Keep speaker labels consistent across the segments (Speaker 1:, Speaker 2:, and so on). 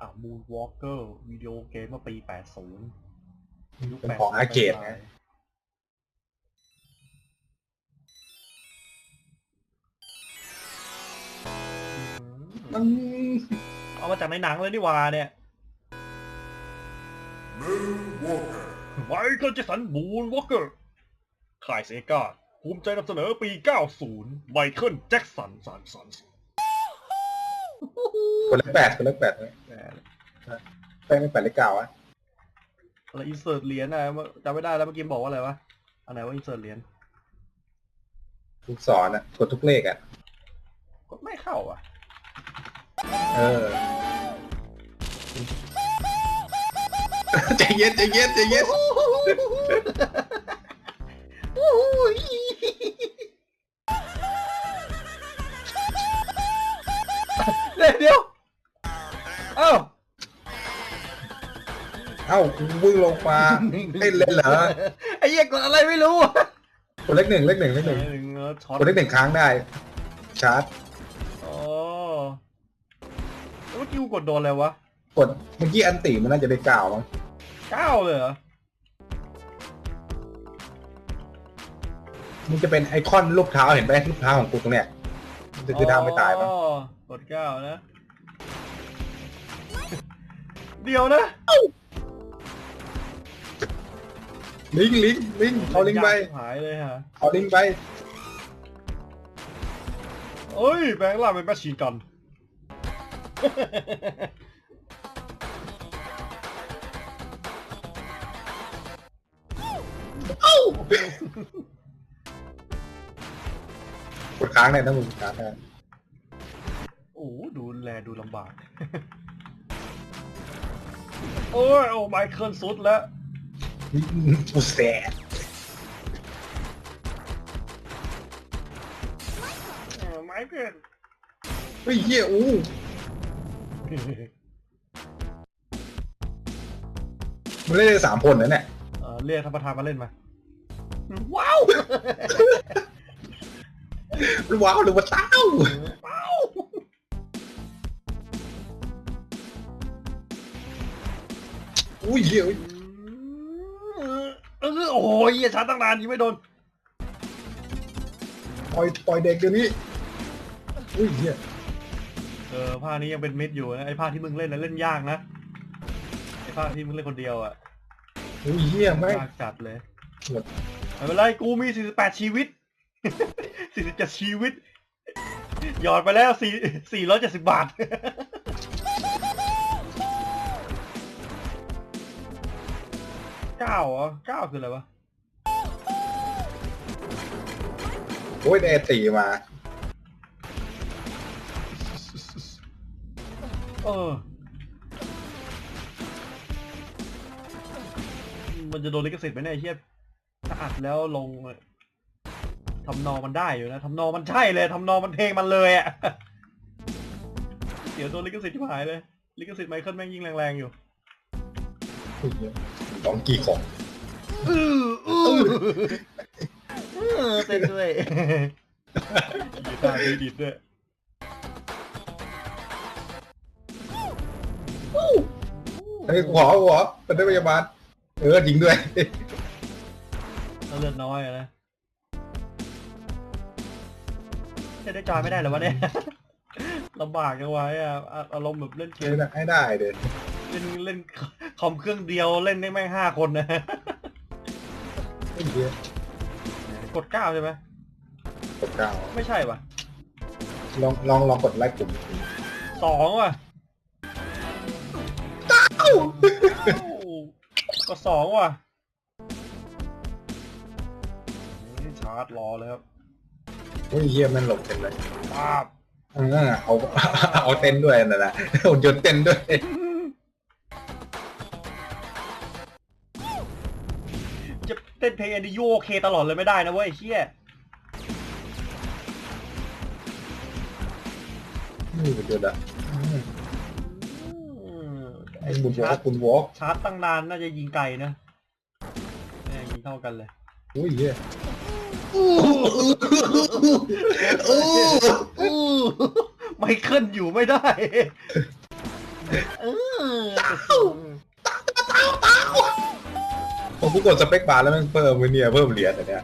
Speaker 1: อะ Moonwalker วิดีโอเกมเมื่อปี80ยุค
Speaker 2: เป็นของอาร์เคดไง
Speaker 1: อืมเอามาจากในหนังเลยนี่หว่าเนี่ย
Speaker 3: Moonwalker.
Speaker 1: ไมเคิลแจ็คสันมูนวอล์กเกอร์ค่ายเซกาภูมิใจนำเสนอปี 90ไมเคิลแจ็คสันสันสันสัน
Speaker 2: คนเลขแปดคนเลขแปดนะแป้งไม่แปดเลขเก้าอะ
Speaker 1: อะไรอินเสิร์ตเหรียญนะจำไม่ได้แล้วเมื่อกี้บอกว่าอะไรวะอันไหนว่าอินเสิร์ตเหรียญ
Speaker 2: ลูกศรอะกดทุกเลขอะ
Speaker 1: ก็ไม่เข้าอะ
Speaker 2: เออ ใจเย็นใจเย็นใจเย็น
Speaker 1: เดี๋ยวเดี๋ยว เอ้า
Speaker 2: เอ้าวิ่งลงมาเล่นเล่นเหรอ
Speaker 1: ไอ้เหี้ยกดอะไรไม่รู้อะ
Speaker 2: คนเลขหนึ่งเลขหนึ่งเลขหนึ่ง
Speaker 1: หนึ่งเออช็อต
Speaker 2: คนเลขหนึ่งค้างได้ ชาร์จ
Speaker 1: อ๋อแล้วเมื่อกี้กูกดโดนอะไรวะ
Speaker 2: กดเมื่อกี้อันติมันน่าจะได้เก้ามั้ง
Speaker 1: เก้าเลยเหรอ
Speaker 2: มันจะเป็นไอคอนรูปเท้าเห็นไหมรูปเท้าของกูตรงเนี้ย มันจะคือทางไม่ตายมั้ง
Speaker 1: อ๋อกดเก้านะ เดี๋ยวนะ
Speaker 2: ลิงก์ลิงก์ลิงก์เอาลิงก์ไป
Speaker 1: ยกหายเลยฮะ
Speaker 2: เอาลิงก์ไป
Speaker 1: เอ้ยแบงค์ล่างเป็นแมชชีนกัน
Speaker 2: กดค้างได้นะมึงค้างได้
Speaker 1: โอ้โหดูแลดูลำบาก โอ้ยโอ้ไมเคิลสุดแล้ว
Speaker 2: กูแสบ
Speaker 1: เออไมเคิล
Speaker 2: เฮ้ยเหี้ยอู้มันเล่นได้สามคนนะเนี่ย
Speaker 1: เออเรียกท่านประธานมาเล่นมา ว้าว
Speaker 2: ว้าวหรือว่าเต้า
Speaker 1: ว้าว
Speaker 2: อุ้ยเหี้ย
Speaker 1: เออโอ้ยอย่าช้าตั้งนานยิงไม่โดน
Speaker 2: ปล่อยปล่อยเด็กเดี๋ยวนี้อุ้ยเหี้ย
Speaker 1: เออภาคนี้ยังเป็นมิดอยู่นะไอ้ภาคที่มึงเล่นนะเล่นยากนะไอ้ภาคที่มึงเล่นคนเดียวอะ
Speaker 2: อุ้ยเหี้ยไม่ง
Speaker 1: ยากจัดเลย
Speaker 2: หมด
Speaker 1: ไม่เป็นไรกูมี 48 ชีวิต 47ชีวิต หยอดไปแล้ว4 470บาท เก้าเหรอเก้าคืออะไรวะ
Speaker 2: โอ้ยได้ตีมา
Speaker 1: เออ มันจะโดนลิขสิทธิ์ไหมเนี่ยไอ้เฮียถ้าอัดแล้วลง ทำนองมันได้อยู่นะทำนองมันใช่เลยทำนองมันเพลงมันเลยอะเดี๋ยวโดนลิขสิทธิ์ที่หายเลย ลิขสิทธิ์ไมเคิลแม่งยิงแรงๆอยู่
Speaker 2: อุ้ยเหี้ยสองกี่ของ
Speaker 1: อืออือเออเต้นด้วยกีตาร์ดีดิดด้วย
Speaker 2: เฮ้ยกูขอกูขอเป็นได้พยาบาลเออจริงด้วย
Speaker 1: แล้วเลือดน้อยอะนะ จะได้จอยไม่ได้หรอวะเนี่ยลำบากจังวะอะอารมณ์แบบเล่นเกม
Speaker 2: ให้ได้เด็ด
Speaker 1: เล่นเล่นคอมเครื่องเดียวเล่นได้แม่งห้าคนนะ
Speaker 2: ไอ้เลย
Speaker 1: กดเก้าใช่ไหม
Speaker 2: กดเก้า
Speaker 1: ไม่ใช่ปะ
Speaker 2: ลองลองลองกดไลค์กลุ่ม
Speaker 1: สองว่ะก็สองว่ะชาร์จรอเลยครับ
Speaker 2: เฮ้ยเหี้ยมันหลบเต็มเลย
Speaker 1: ป้าบ
Speaker 2: อ่าเอาเอาเต้นด้วยนั่นแหละหุ่นยนต์เต้นด้วย
Speaker 1: จะเต้นเพลงอันนี้โอเคตลอดเลยไม่ได้นะเว้ยไอ้เชี่ย
Speaker 2: นี่หุ่นยนต์อะอืม
Speaker 1: อืม
Speaker 2: ไอ้
Speaker 1: ไอ้
Speaker 2: บุญวอ
Speaker 1: ชา
Speaker 2: ล์
Speaker 1: ร์
Speaker 2: ก
Speaker 1: จ
Speaker 2: บุญวอล์ก
Speaker 1: ชาร์จตั้งนานน่าจะยิงไกลนะเนี่ยยิงเท่ากันเลย
Speaker 2: อุ้ยเหี้ย
Speaker 1: ไมเคิลอยู่ไม่ได้ เออ
Speaker 2: ผมกูกดสเปคบาร์แล้วมันเพิ่มไว้เนี่ยเพิ่มเหรียญแต่เนี่ย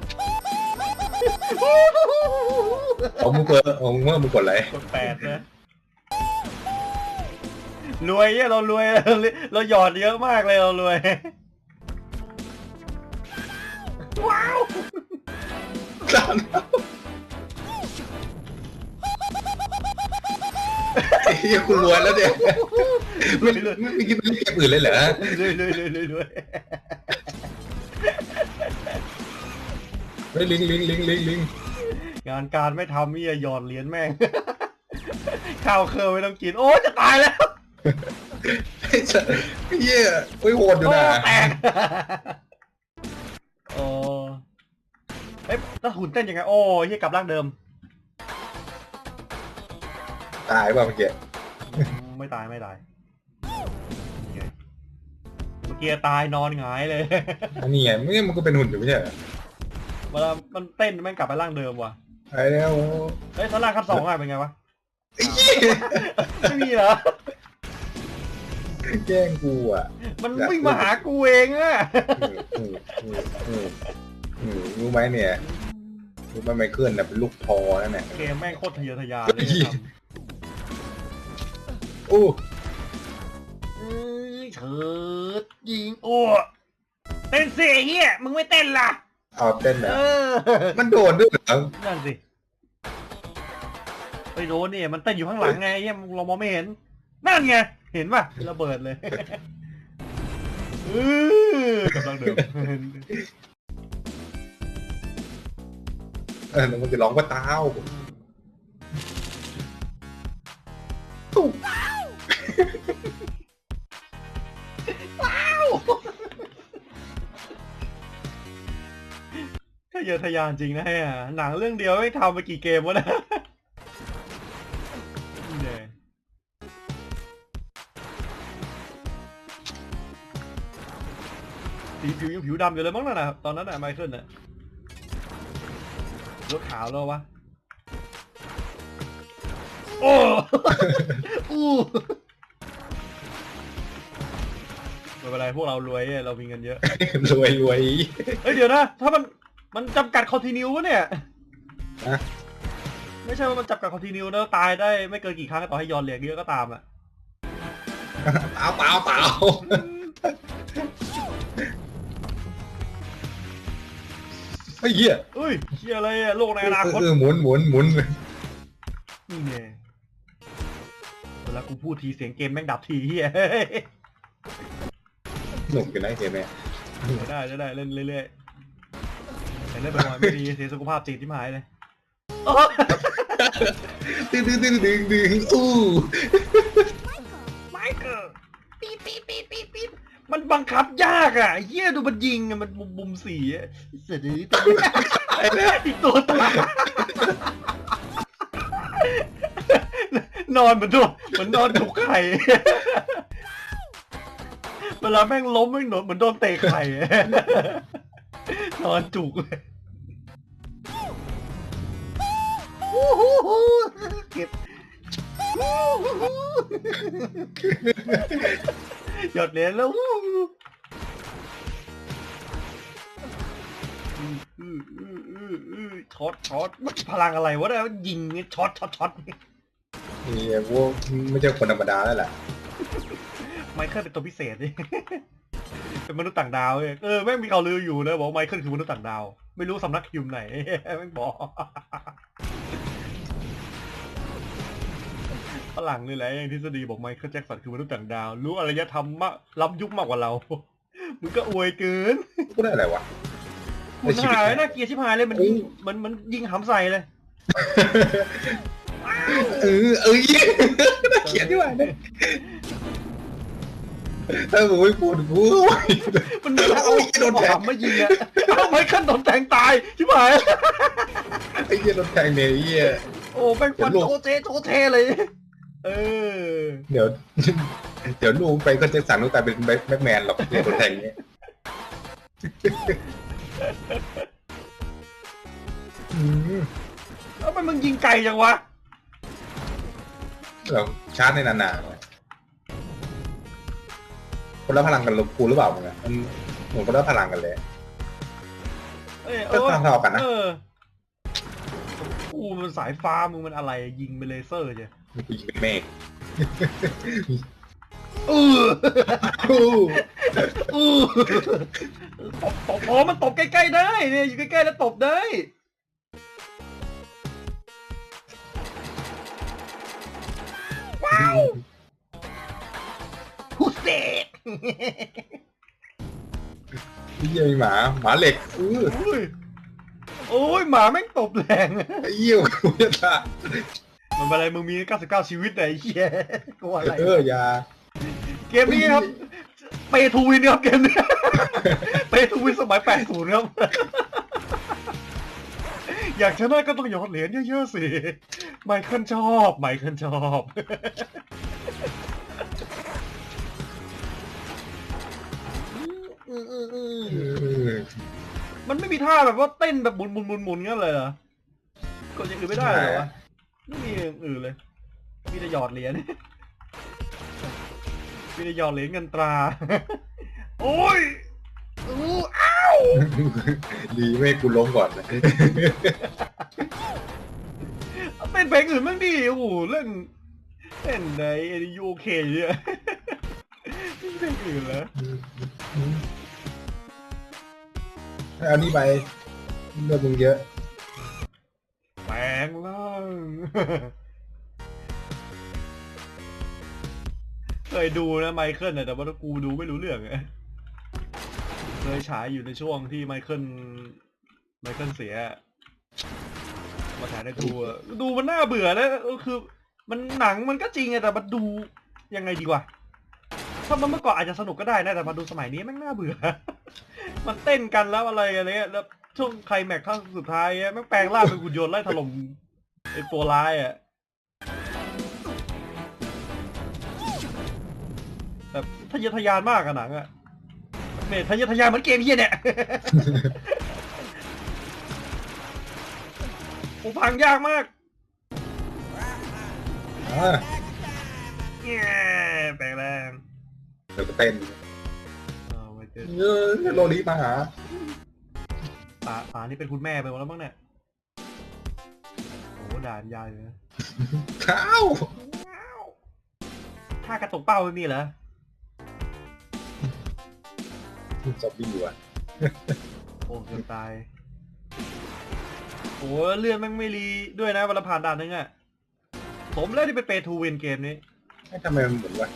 Speaker 2: เอามึงเพิ่มเมึงเพิ่มมึงกดอะไร
Speaker 1: กดแปดนะรวยเนี่ยเรารวยเราเราหยอดเยอะมากเลยเรารวยว้าว
Speaker 2: สามไอ้เหี้ยคุณรวยแล้วเนี่ยไม่ไม่ไม่คิดเป็นเกมอื่นเลยเหรอ
Speaker 1: รวยรวยรวยรวยรวย
Speaker 2: เฮ้ยลิงลิงลิงลิงลิง
Speaker 1: งานการไม่ทำนี่หยอดเหรียญแม่ง ข้าวเคอร์ไม่ต้องกิน โอ้จะตายแล้ว
Speaker 2: ไอ้สัสไอ้เหี้ยโอ้ยโหดอยู่
Speaker 1: โอ้
Speaker 2: นะ
Speaker 1: แตก เอ้ยแล้วหุ่นเต้นยังไง โอ้เฮียกลับร่างเดิม
Speaker 2: ตายป่ะเมื่อกี้
Speaker 1: อืมไม่ตายไม่ตายโอเคเมื่อกี้ตายนอนหงายเลย
Speaker 2: อันนี้ไงไม่งั้นมันก็เป็นหุ่นอยู่ไม่ใช่เหรอ
Speaker 1: เวลามันเต้นแม่งกลับไปร่างเดิมว่ะ
Speaker 2: ไอ้เนี่ยโอ้
Speaker 1: เฮ้ยถ้าร่างขั้นสองอะเป็นไงวะ
Speaker 2: ไอ้เหี้ย
Speaker 1: ไม่มีเหรอ
Speaker 2: แกล้งกูอะ
Speaker 1: มันวิ่งมาหากูเองอะ
Speaker 2: อืมอืมอืมอืม รู้ไหมเนี่ยรู้ไหมไมเคิลน่ะเป็นลูกทอนั่นแหละ
Speaker 1: เกมแม่งโคตรทะเยอทะยานเลย
Speaker 2: เฮ้ย
Speaker 1: ท
Speaker 2: โอ้ำ
Speaker 1: เอ้ยเฉิดยิงโอ้เต้นสิไอ้เฮียมึงไม่เต้นล่ะ
Speaker 2: เอาเต้น
Speaker 1: เอ
Speaker 2: นะ
Speaker 1: อ
Speaker 2: มันโดนด้วยเหรอ
Speaker 1: นั่นสิไปโดนเนี่ยมันเต้นอยู่ข้างหลังไงเฮียเรามองไม่เห็น นั่นไง เห็นป่ะระเบิดเลยเออกำลังเดิม
Speaker 2: เออมันจะร้องว่าเต้า
Speaker 1: ทะเยอทะยานจริงนะเนี่ยหนังเรื่องเดียวไม่ทำไปกี่เกมวะนะเนี่ยสีผิวยังผิวดำอยู่เลยมั้งน่ะนะตอนนั้นน่ะไมเคิลน่ะ รถขาวแล้ววะ โอ้ อู้ไม่เป็นไรพวกเรารวยเนี่ยเรามีเงินเยอะ
Speaker 2: รวยรวย
Speaker 1: เฮ้ยเดี๋ยวนะ ถ้ามันมันจำกัดคอนติเนียวะเนี่ย
Speaker 2: ฮะ
Speaker 1: ไม่ใช่ว่ามันจำกัดคอนติเนียนะตายได้ไม่เกินกี่ครั้งต่อให้ย้อนเหรียญเยอะก็ตามอะ
Speaker 2: เต้าเต้าเต้า ไอ้เหี้ย
Speaker 1: เฮ้ยเชียอะไรอะโลกในอนาคต
Speaker 2: เออหมุนหมุนหมุน
Speaker 1: นี่ไงเวลากูพูดทีเสียงเกมแม่งดับทีเฮีย
Speaker 2: หนุกกันนะเกมเนี่ย
Speaker 1: ได้ได้ได้เล่นเรื่อยๆแต่เล่นบ่อยๆไม่ดีเสียสุขภาพจิตที่หายเลยโอ้
Speaker 2: ดึงดึงดึงดึงดึงอู้
Speaker 1: มันบังคับยากอะเฮียดูมันยิงอะมันบุมบุมสีอะเสยดือตัว
Speaker 2: ไอ้เนี่ย
Speaker 1: อีกตัวตายนอนเหมือนตัวเหมือนนอนถูกไข่เวลาแม่งล้มแม่งโดนเหมือนโดนเตะไข่นอนจุกเลยเก็บ หยดเหรียญแล้วช็อตช็อตมันพลังอะไรวะเนี่ยยิงช็อตช็อตช็อต
Speaker 2: นี่พวกไม่ใช่คนธรรมดาแล้วแหละ
Speaker 1: ไมเคิลเป็นตัวพิเศษดิเป็นมนุษย์ต่างดาวเว้ยเออแม่งมีข่าวลืออยู่นะบอกไมเคิลคือมนุษย์ต่างดาว ไม่รู้สำนักคิวไหนแม่งบอก ฝรั่งนี่แหละอย่างทฤษฎีบอกไมเคิลแจ็คสันคือมนุษย์ต่างดาว รู้อารยธรรมมากล้ำยุคมากกว่าเรา มึงก็อวยเกิน
Speaker 2: พูดได้อะไรวะ
Speaker 1: คุณหายนะเกียร์ชิบหายเลยมันยิงมันมันยิงหำใส่เลย
Speaker 2: เออเออเหี้ยน่าเขียนดีกว่าเนี่ยถ้าผมไม่พูดกู
Speaker 1: มันมีทางเอา
Speaker 2: โอ้ยโดนแทง
Speaker 1: หำมายิงอะเอาไมเคิลโดนแทงตายชิบหาย
Speaker 2: ไอ้เหี้ยโดนแทงเนี่ยไอ้เหี้ย
Speaker 1: โอ้แม่งฟัน
Speaker 2: เดี๋ยวลูก
Speaker 1: โจเจโจเทเลย เออ
Speaker 2: เดี๋ยว เดี๋ยวลูกไปก็จะสั่งลูกกลายเป็นแบ็คแมนหรอกเดี๋ยวโดนแทงเนี่ยอืม
Speaker 1: แล้วมันมึงยิงไกลจังวะ
Speaker 2: เราชาร์จในนานๆคนละพลังกันลบกูหรือเปล่ามึงอะมันเหมือนคนละพลังกันเลย
Speaker 1: เอ้ย
Speaker 2: ก็เท่าๆกันนะ
Speaker 1: เออกูมันสายฟ้ามึงมันอะไรยิงเป็นเลเซอร์เจ้
Speaker 2: มันกู ยิงเป็นเมฆ
Speaker 1: เออ
Speaker 2: อู้
Speaker 1: เออตบตบอ๋อมันตบใกล้ๆได้เนี่ยอยู่ใกล้ๆแล้วตบได้ว้าวฮูเซต
Speaker 2: เหี้ยมีหมาหมาเหล็กอื้อ
Speaker 1: โอ้ยโอ้ยหมาแม่งตบแรง
Speaker 2: ไอ้เหี้ยกูจะตาย
Speaker 1: มันเป็นอะไรมึงมี 99 ชีวิตไหนเหี้ยกลัวอะไร
Speaker 2: เอออย่า
Speaker 1: เกมนี้ครับ เปทูวินครับเกมนี้ เปทูวินสมัย 80 ครับ อยากชนะก็ต้องหยอดเหรียญเยอะๆสิ ไมเคิลชอบ ไมเคิลชอบ
Speaker 2: เออ
Speaker 1: มันไม่มีท่าแบบว่าเต้นแบบหมุนหมุนหมุนหมุนงั้นเลยเหรอกดอย่างอื่นไม่ได้เลยวะ ไม่มีอย่างอื่นเลย มีแต่หยอดเหรียญ มีแต่หยอดเหรียญเงินตรา โอ้ยอู้อ้าว
Speaker 2: ดีไม่ให้กูล้มก่อนนะ
Speaker 1: เต้นเพลงอื่นบ้างดิโอ้โหเล่นเล่นในเอ็นยูเคเนี่ยเพลงอื่นแล้ว
Speaker 2: เอานี่ไปเลือดมึงเยอะ
Speaker 1: แปลงร่าง เคยดูนะไมเคิลนะแต่ว่ากูดูไม่รู้เรื่องไงเคยฉายอยู่ในช่วงที่ไมเคิลไมเคิลเสีย มาฉายในดูอะดูมันน่าเบื่อนะเออคือ มันหนังมันก็จริงไงแต่มันดูยังไงดีกวะถ้ามันเมื่อก่อนอาจจะสนุกก็ได้นะแต่มาดูสมัยนี้แม่งน่าเบื่อ มันเต้นกันแล้วอะไรอะไรเงี้ยแล้ว ช่วงไคลแม็กซ์ครั้งสุดท้ายอะแม่งแปลงร่างเป็นหุ่นยนต์ไล่ถล่มไอ้ตัวร้ายอะแบบทะเยอทะยานมากอะหนังอะเนี่ยทะเยอทะยานเหมือนเกมเฮียเนี่ยโอ้พังยากมาก
Speaker 2: อ่า
Speaker 1: แง่แปลงแรง
Speaker 2: เดี๋ยวก็เต้น
Speaker 1: เอาไว้เจอ
Speaker 2: เออโลลีมาหา
Speaker 1: ป่าป่านี่เป็นคุณแม่ไปหมดแล้วมั้งเนี่ยโอ้ด่านยาวเลยนะ
Speaker 2: ข้าว
Speaker 1: ถ้ากระตุกเป้าไม่มีเหรอ
Speaker 2: ซอมบี้ว่ะ
Speaker 1: โอ้เกือบตายโอ้เลื่อนแม่งไม่รีด้วยนะเวลาผ่านด่านนึงอะผมเล่นที่เป็นเปทูวินเกมนี้
Speaker 2: ให้ทำไมมันหมุนวะ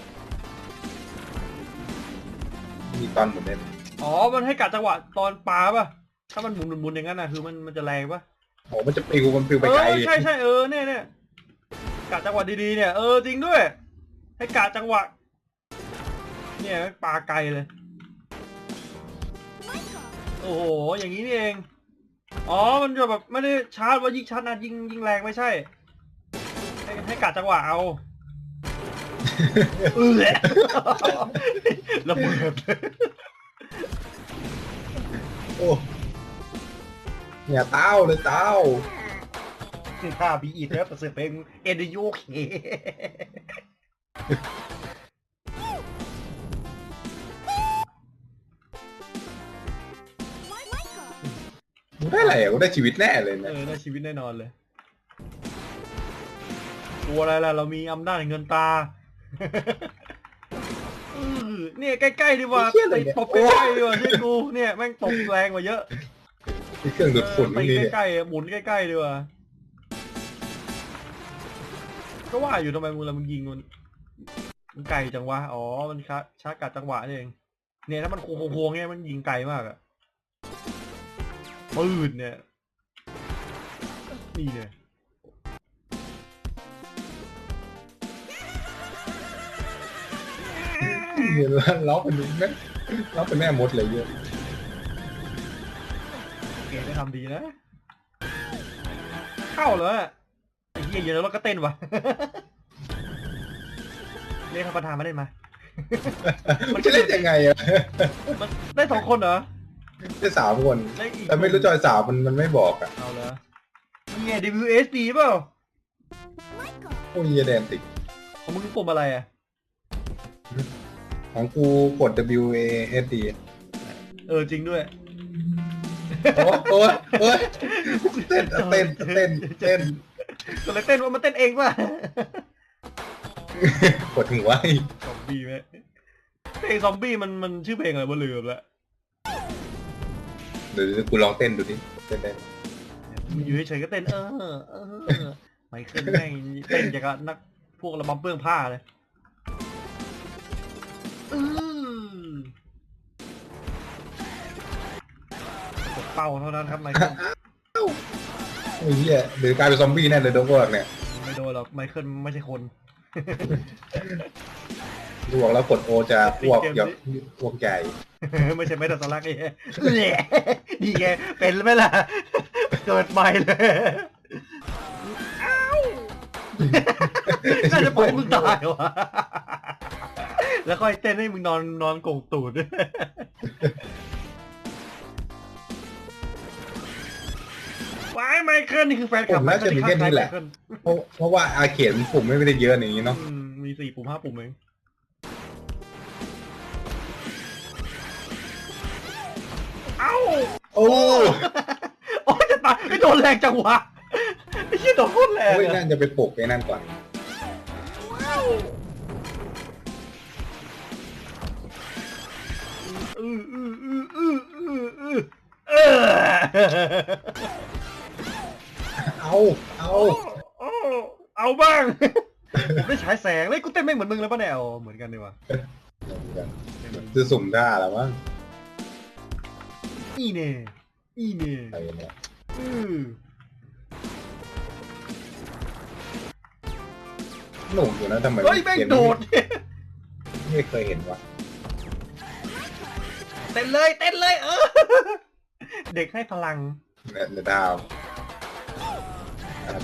Speaker 2: มีตอนหมุนเนี่ย
Speaker 1: อ๋อ มันให้กัดจังหวะตอนปาป่ะ ถ้ามันหมุนหมุนๆอย่างนั้นนะคือมันมันจะแรงป่ะ
Speaker 2: โอ้มันจะปลิวมันปลิวไป
Speaker 1: เอ
Speaker 2: ไกล
Speaker 1: อใช่ใช่เออเนี่ยเนี่ยกัดจังหวะดีๆเนี่ยเออจริงด้วย ให้กัดจังหวะ เนี่ยปาไกลเลย โอ้โหอย่างนี้นี่เอง อ๋อมันจะแบบไม่ได้ชาร์จว่ายิงชาร์จนะยิงยิงแรงไม่ใช่ ให้ให้กัดจังหวะเอาเออระเบิด
Speaker 2: โอ้ เนี่ยเต้าเลยเต้า
Speaker 1: ถ้าบีอีทแล้วแต่เสือเพลงเอ็นยูเค
Speaker 2: กูได้อะไรอะกูได้ชีวิตแน่เลย
Speaker 1: เอ
Speaker 2: นะ
Speaker 1: อได้ชีวิตแน่นอนเลย ตัวอะไรล่ะ เรามีอำนาจแห่งเงินตา เออเนี่ยใกล้ๆดีกว่าไปตบใกล้ๆดีกว่าที่กูเนี่ยแม่งตบแรงกว่าเยอะ
Speaker 2: มีเครื่องดูดฝุ่น
Speaker 1: ไป
Speaker 2: พวกนี้เนี่ย
Speaker 1: ใกล้ๆหมุนใกล้ๆดีกว่าก็ว่าอยู่ทำไมมึงละมึงยิงมันมันไกลจังวะ อ๋อ มันชาชาร์จกัดจังหวะนี่เอง เนี่ยถ้ามันโค้งๆเนี่ยมันยิงไกลมากอะปืนเนี่ย นี่เนี่ย
Speaker 2: เนี่ยล้อเป็นแม่ล้อเป็นแม่มดเลยเยอะ
Speaker 1: เกมก็ทำดีนะ เข้าเลยไอ้เหี้ยเยอะแล้วก็เต้นว่ะเรียกข้าประธานมาเล่นมา
Speaker 2: มันจะเล่นยังไงอะ
Speaker 1: มันได้สองคนเหรอ
Speaker 2: ได้สามคน
Speaker 1: ได้อีก
Speaker 2: แต่ไม่รู้จอยสามมันมันไม่บอกอะ
Speaker 1: เอาเลยนี่ไง WSD เปล่า
Speaker 2: โอ้ยแดนติก
Speaker 1: ของมึงปุ่มอะไรอะ
Speaker 2: ของกูกด W A S D
Speaker 1: เออจริงด้วย
Speaker 2: โอ้โอ้ยโอ้ยเต้นเต้นเต้นเต้น
Speaker 1: ก็เลยเต้นว่ามันเต้นเองป่ะ
Speaker 2: กดหัวให้
Speaker 1: ซอมบี้ไหมเพลงซอมบี้มันมันชื่อเพลงอะไรวะลืมละ
Speaker 2: เดี๋ยวกูลองเต้นดูดิเต้นได้
Speaker 1: มันอยู่เฉยๆก็เต้นเออเออไมเคิลแม่งเต้นอย่างกับนักพวกระบำเปื้องผ้าเลยอือ ป้าเท่านั้นครับไมเคิล
Speaker 2: ไอ้เหี้ยเดี๋ยวกลายเป็นซอมบี้แน่เลยโดนพวกเนี่ย
Speaker 1: ไม่โดนหรอกไมเคิลไม่ใช่คน
Speaker 2: กูบอกแล้วกดโอจะอ้วก
Speaker 1: เกมนี้
Speaker 2: หยอกอ้วกใหญ่
Speaker 1: ไม่ใช่ไม่ตัสลักไอ้เหี้ยดีไงเป็นไหมล่ะ เกิดใหม่เลยอ้าวน่าจะปล่อยมึงตายวะแล้วค่อยเต้นให้มึงนอนนอนโกงตูด ไมเคิลนี่คือแฟนคลับ
Speaker 2: ผมน่าจะมีแค่นี้แหละ
Speaker 1: ไมเเพ
Speaker 2: ราะเพราะว่าอาเขตมันปุ่มไม่ได้เยอะอย่างนี้เนาะ
Speaker 1: อืมมีสี่ปุ่มห้าปุ่มเองเอ้า
Speaker 2: โอ้
Speaker 1: โอ้ยจะตายไม่โดนแรงจังวะไอ้เหี้ยโดนโคตรแรง
Speaker 2: โอ้ยนั่นจะไปปลุกไอ้นั่นก่อน
Speaker 1: อืออืออืออืออืออือเออ
Speaker 2: เอาเอา
Speaker 1: โอ้เอาบ้าง ผมได้ฉายแสงเลยกูเต้นไม่เหมือนมึงแล้วปะเนี่ยเอาเหมือนกันดีว่ะ
Speaker 2: จะสุ่มท่าแล้วมั้ง
Speaker 1: อีเน่อีเน่
Speaker 2: อะไรเนี่ย
Speaker 1: อือ
Speaker 2: หนุ่มอยู่นะทำไม
Speaker 1: เฮ้ยแม่ง
Speaker 2: เกม
Speaker 1: โด
Speaker 2: นี้
Speaker 1: ด
Speaker 2: ไม่เคยเห็นวะ
Speaker 1: เต้นเลยเต้นเลยเออ เด็กให้พลัง
Speaker 2: เนี่ยเดี๋ยวดาวอ่า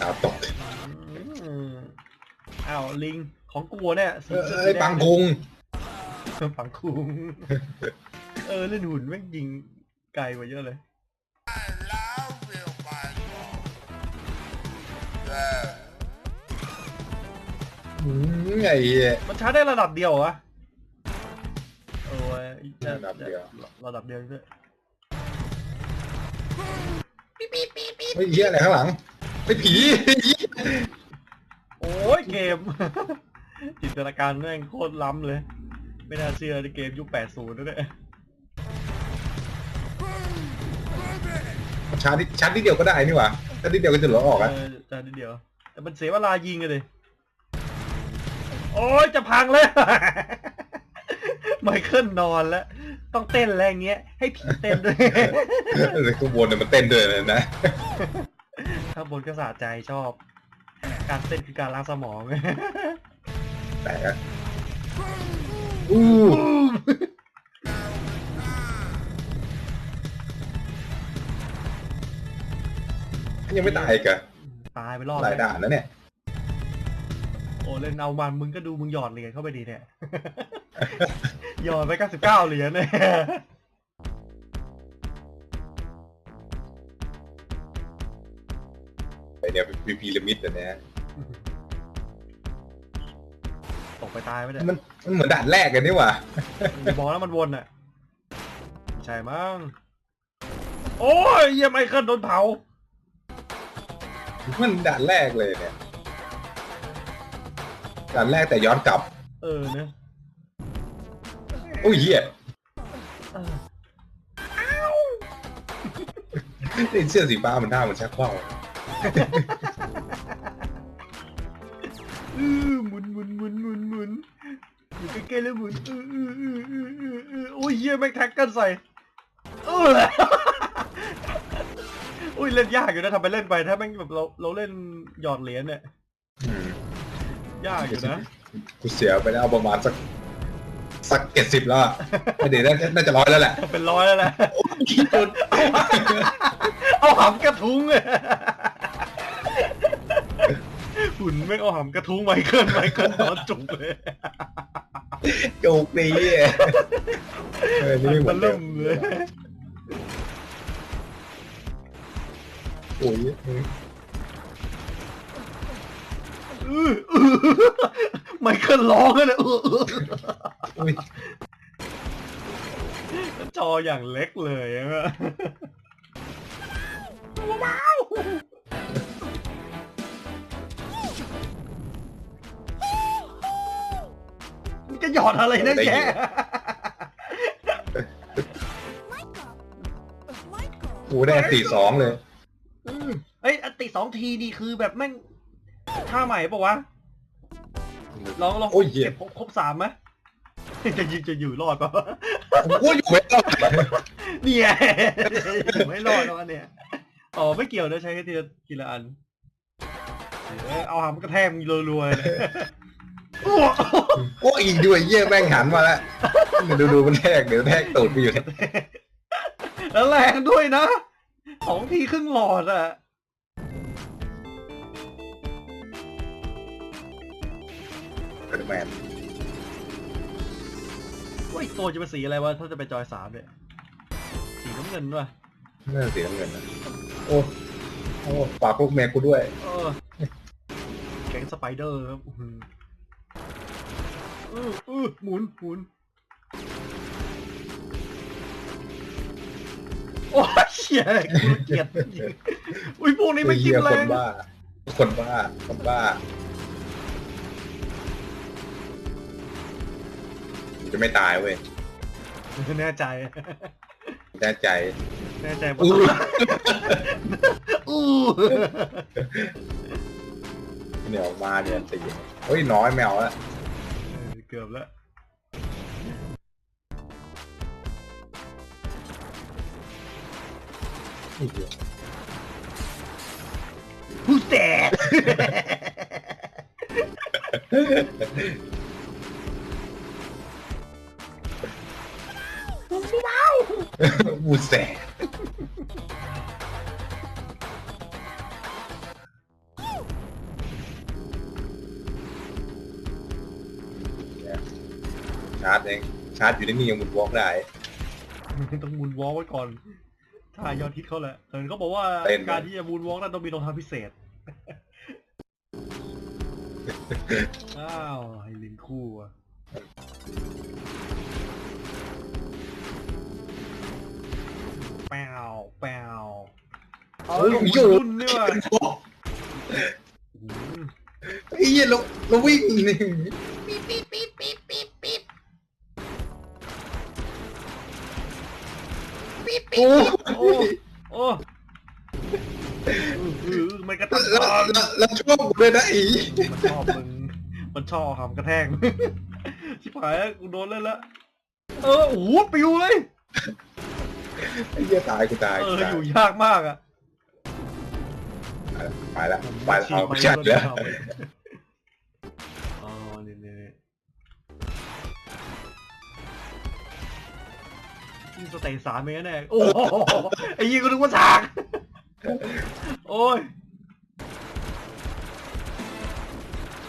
Speaker 2: ดาวตก
Speaker 1: อืมอ้าวลิงของกูเนี่ย
Speaker 2: เออเอ้ยปังคุง
Speaker 1: ปังคุง เออเล่นหุ่นแม่งยิงไกลกว่าเยอะเลย
Speaker 2: อืมไอ้เหี้ย
Speaker 1: มันชาร์จได้ระดับเดียวเหรอวะโอ้ย
Speaker 2: ระดับเดียว
Speaker 1: ระดับเดียวด้วย
Speaker 2: เฮ้ยเหี้ยอะไรข้างหลัง ไอ้ผี
Speaker 1: โอ้ยเกม จินตนาการแม่งโคตรล้ำเลย ไม่น่าเชื่อในเกมยุค 80นั่นแหละ
Speaker 2: ชาร์จนิดชาร์จนิดเดียวก็ได้นี่หว่าชาร์จนิดเดียวก็จะเหลือออก
Speaker 1: เอ
Speaker 2: อะ
Speaker 1: อจานนิดเดียว แต่มันเสียเวลายิงอะดิโอ้ยจะพังเลย ไมเคิลนอนแล้ว ต้องเต้นแรงเงี้ย ให้ผีเต้นด้วย
Speaker 2: เลยข้างบนเนี่ยมันเต้นด้วยเลยนะ
Speaker 1: ข้างบนก็สะใจชอบ การเต้นคือการล้างสมอง
Speaker 2: แต่อะอู้ยังไม่ตายอีกอะ
Speaker 1: ตายไปรอบ
Speaker 2: หลายด่านแล้วเนี่ย
Speaker 1: โอ้เล่นเอามันมึงก็ดูมึงหยอดเหรียญเข้าไปดีเนี่ย หยอดไปเก้าสิบเก้าเหรียญเนี่ย
Speaker 2: เนี่ยมีพีระมิดอันเนี้ย
Speaker 1: ตกไปตายไปเนี่ย
Speaker 2: มันมันเหมือนด่านแรกกันนี่หว่า
Speaker 1: อย่าบอกแล้วมันวนอะไม่ใช่มั้งโอ้ยเยี่ยมไมเคิลโดนเผา
Speaker 2: มันด่านแรกเลยเนี่ยด่านแรกแต่ย้อนกลับ
Speaker 1: เออเนอะ
Speaker 2: โอ้ยเหี้ย
Speaker 1: เออ
Speaker 2: ไอ้เสื้อสีฟ้ามันท่ามันชักว่าว
Speaker 1: อือหมุนหมุนหมุนหมุนหมุนอยู่ใกล้ๆแล้วหมุนอืออืออืออืออืออือโอ้ยเยี่ยแม่งแท็กเกิลใส่เอออุ้ยเล่นยากอยู่นะทำไปเล่นไปถ้าแม่งแบบเราเราเล่นหยอดเหรียญเนี่ย
Speaker 2: อืม
Speaker 1: ยากอยู่นะ
Speaker 2: กูเสียไปแล้วประมาณสัก สักเจ็ดสิบแล้วอะเดี๋ยวน่าจะน่าจะร้อยแล้วแหละ
Speaker 1: เป็นร้อยแล้วแหละ เอาหำกระทุ้งอะ หุ่นไม่งเอาหำกระทุ้งไมเคิลไมเคิลนอนจุกเลย
Speaker 2: จูกดีอะเออนี่ไม่เหมื
Speaker 1: มั
Speaker 2: อนน
Speaker 1: เริ่
Speaker 2: เดิ
Speaker 1: ม
Speaker 2: ม
Speaker 1: เลย
Speaker 2: โอ้ยเออ
Speaker 1: อื้ออื้อไมเคิลร้องเลยเออเออ
Speaker 2: อุ้ย
Speaker 1: จออย่างเล็กเลยอะมัน จะหยอดอะไรนะแก
Speaker 2: กูได้สี่สองเลย
Speaker 1: อืมเอ้ยอันติสองทีนี่คือแบบแม่งท่าใหม่ปะวะ ลองลอง
Speaker 2: โอ้ยเหี้ย
Speaker 1: เก็บครบครบสามไหมจะยิงจะอยู่รอดปะวะ
Speaker 2: กูอยู่ไม่รอด
Speaker 1: เนี่ยอยู่ไม่รอดแล้วอันเนี่ย อ๋อไม่เกี่ยวนะใช้แค่ทีละทีละอัน เออเอาหามกระแทกมึงรัวๆเลย
Speaker 2: โอ้อีกด้วยเยี่ยแม่งหันมาแล้วดูดูมันแทกเดี๋ยวแทกตูดไปอยู่เนี่ย
Speaker 1: แล้วแรงด้วยนะสองทีครึ่งหลอดอะ
Speaker 2: เกิดแมน
Speaker 1: ว่าอีกตัวจะเป็นสีอะไรวะถ้าจะเป็นจอยสามเนี่ยสีน้ำเงินด้วย
Speaker 2: น่าจะสีน้ำเงินนะโอ้โอ้ฝากลูกแม่กูด้วย
Speaker 1: เออแก๊งสไปเดอร์ครับอื้อหือ อืออือหมุนหมุนโอ้ยเชี่ยกูเกลียดอุ้ยพวกนี้ไม่
Speaker 2: ไอ้
Speaker 1: กิ
Speaker 2: เหี้
Speaker 1: น
Speaker 2: ย
Speaker 1: แร
Speaker 2: คน
Speaker 1: ง
Speaker 2: บ้า คนบ้า คนบ้ากูจะไม่ตายเว้ย
Speaker 1: แน่ใจ
Speaker 2: แน่ใจ
Speaker 1: แน่ใจปะ
Speaker 2: อู้
Speaker 1: อู้
Speaker 2: เนี่ยออกมาเนี่ยตีเฮ้ยน้อยแมวละ
Speaker 1: เออเกือบแล้ว
Speaker 2: ไอ้เหี้ย
Speaker 1: ผู้แตก
Speaker 2: บูแสเาร์จเองชาร์จอยู่ในนี่ยังหมุนวอล์กได้
Speaker 1: ต้องมูนวอล์กไว้ก่อนถ้ายอดฮิตเขาแหละเห็นเขาบอกว่า
Speaker 2: เต้น
Speaker 1: การที่จะมูนวอล์กนั้นต้องมีรองเท้าพิเศษ อ้าวให้ลินคู่อะแปวแปวเอา
Speaker 2: เฮ้ย
Speaker 1: ลง
Speaker 2: อยู่
Speaker 1: รุ่นเนี่ยว่ะอืม
Speaker 2: ไอ้เหี้ยเราเราวิ่งนี่ โอ้
Speaker 1: โอ้โอ้อือไม่กระตัน
Speaker 2: แล้วแล้วแล้วชอบกูเลยนะไอ้
Speaker 1: มันชอบมึง มันชอบหำกระแทกชิบหายแล้วกูโดนเล่นแล้วเออโอ้โหปิวเลย
Speaker 2: ไอ้เหี้ยตายกูตาย
Speaker 1: เอ
Speaker 2: กู
Speaker 1: อ
Speaker 2: ตาย
Speaker 1: อยู่ยากมากอะ
Speaker 2: ไปแล้วไปแล้วเอาไม่ใช่แล้ว
Speaker 1: นี่สเตย์สามเมตรแน่โอ้โหไอ้ยี่ก็นึกว่าฉาก โอ้ย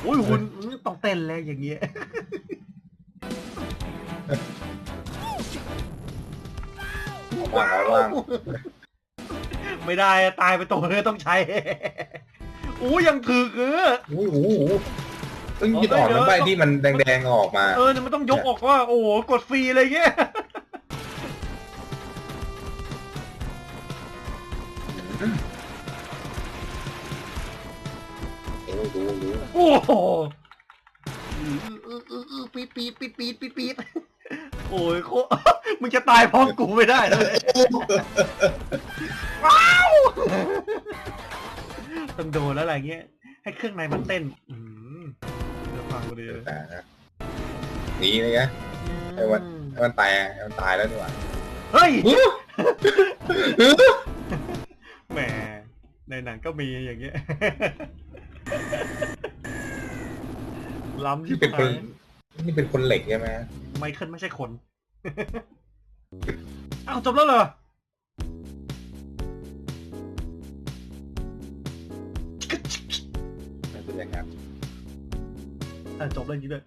Speaker 1: โอ้ยหุ่นต้องเต้นแล้วอย่างเงี้ย
Speaker 2: ว่างเอาว่าง
Speaker 1: ไม่ได้อะตายไปตัวเลยต้องใช้โอ้ยยังถึกเออ
Speaker 2: โอ้โหตึ้งยิดออกน้ำใบที่มันแดงๆออกมา
Speaker 1: เออเนี่ยมันต้องยกออกว่า โอ้โหกดฟรีอะไรเงี้ย
Speaker 2: โอ้
Speaker 1: โหอืออืออืออือปีดปีดปีดปีดปีดปีดโอ้ยโคมึงจะตายพร้อมกูไม่ได้เลยว้าวต้องโดนแล้วอะไรเงี้ย ให้เครื่องในมันเต้น อืมเดี๋ยวฟังกูดีเลย
Speaker 2: แต่นะหนีเลยไงไอ้วันให้มันตายให้มันตายแล้วดีกว่า
Speaker 1: เฮ้ย แหม ในหนังก็มีอย่างเงี้ย ล้ำ
Speaker 2: นี่
Speaker 1: ที่
Speaker 2: เป็นคน
Speaker 1: หาย
Speaker 2: นี่เป็นคนเหล็กใช่ไหม
Speaker 1: ไมเคิลไม่ใช่คน อ้าวจบแล้วเหรอ
Speaker 2: ไม่เป็นอย่างนั้น
Speaker 1: อะจบแล้วจริงด้วย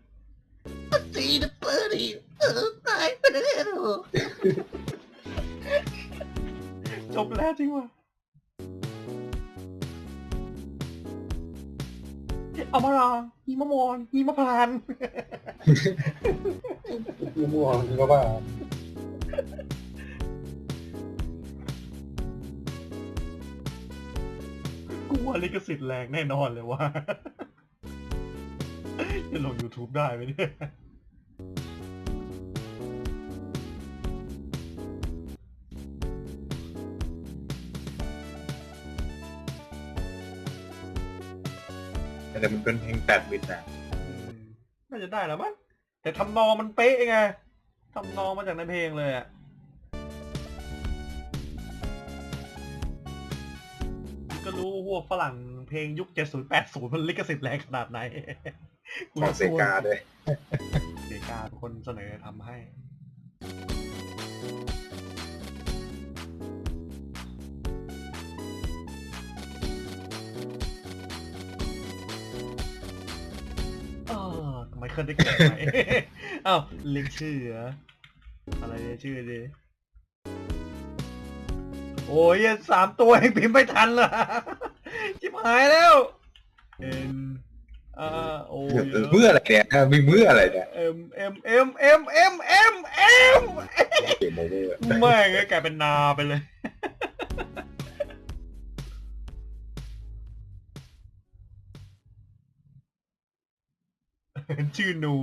Speaker 3: ตีนะเปิดอีกเออตายไปแล้ว
Speaker 1: จบแล้วจริงว่ะ เอามาลองหิมะมอนหิมะพานต์
Speaker 2: กูมั่วมึงก็ว่า
Speaker 1: กูว่าลิขสิทธิ์แรงแน่นอนเลยว่าจะลง YouTube ได้ไหมเนี่ย
Speaker 2: แต่มันเป็นเพลงแปดวินนะ
Speaker 1: อืมน่าจะได้แล้วมั้งแต่ทำนองมันเป๊ะไงทำนองมาจากในเพลงเลยอะก็รู้ว่าพวกฝรั่งเพลงยุค 70 80 มันลิขสิทธิ์แรงขนาดไหน
Speaker 2: ของเซกาด้วย
Speaker 1: เซกาเป็นคนเสนอทำให้ ไมเคลื่อนได้เกิดไหมอ้าวเรียกชื่อเหรออะไรเนี่ยชื่อดิ โอ้ยสามตัวยังพิมพ์ไม่ทันละจิบหายแล้วเอ็นอ่าโอ้ย
Speaker 2: เมื่ออะไรเนี่ยมีเมื่ออะไรเนี่ย
Speaker 1: เอ็มเอ็มเอ็มเอ็มเอ็มเอ็มเอ็ม
Speaker 2: เกมโอเวอร์
Speaker 1: แม่งเลยกลายเป็นนาไปเลย ชื่อหนู